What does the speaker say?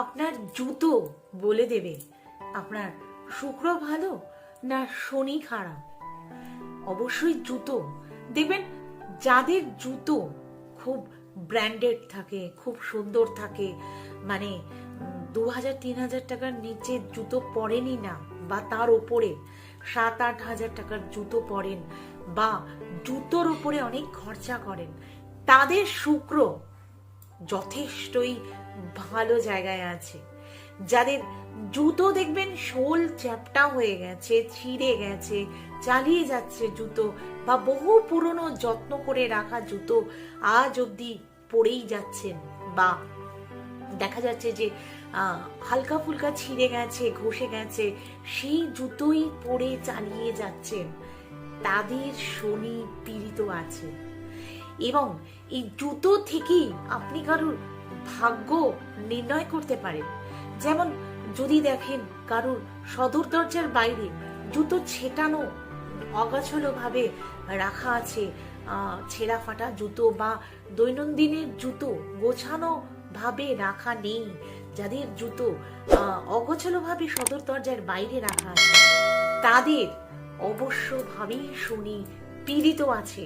আপনার জুতো বলে দেবে। আপনার শুক্র ভালো না শনি খারাপ? অবশ্যই জুতো। দেখবেন যাদের জুতো খুব ব্র্যান্ডেড থাকে, খুব সুন্দর থাকে মানে দু হাজার, তিন হাজার টাকার নিচে জুতো পরেনি না, বা তার ওপরে সাত, আট হাজার টাকার জুতো পরেন, বা জুতোর উপরে অনেক খরচা করেন, তাদের শুক্র যথেষ্টই ভালো জায়গায় আছে। যাদের জুতো দেখবেন শোল চ্যাপটা হয়ে গেছে, ছিঁড়ে গেছে, চালিয়ে যাচ্ছে জুতো বা বহু পুরনো যত্ন করে রাখা জুতো আজ অবধি পরেই যাচ্ছেন বা দেখা যাচ্ছে যে হালকা ফুলকা ছিঁড়ে গেছে, ঘষে গেছে, সেই জুতোই পরে চালিয়ে যাচ্ছেন তাদের শনি পীড়িত আছে। এবং এই জুতো থেকেই আপনি কারোর ভাগ্য নির্ণয় করতে পারেন যেমন যদি দেখেন কারুর সদর দরজার বাইরে জুতো ছেটানো অগাছলো ভাবে রাখা আছে ছেঁড়া ফাটা জুতো বা দৈনন্দিনের জুতো গোছানো ভাবে রাখা নেই যাদের জুতো আহ, অগোছালো ভাবে সদর দরজার বাইরে রাখা আছে তাদের অবশ্যভাবেই শনি পীড়িত আছে।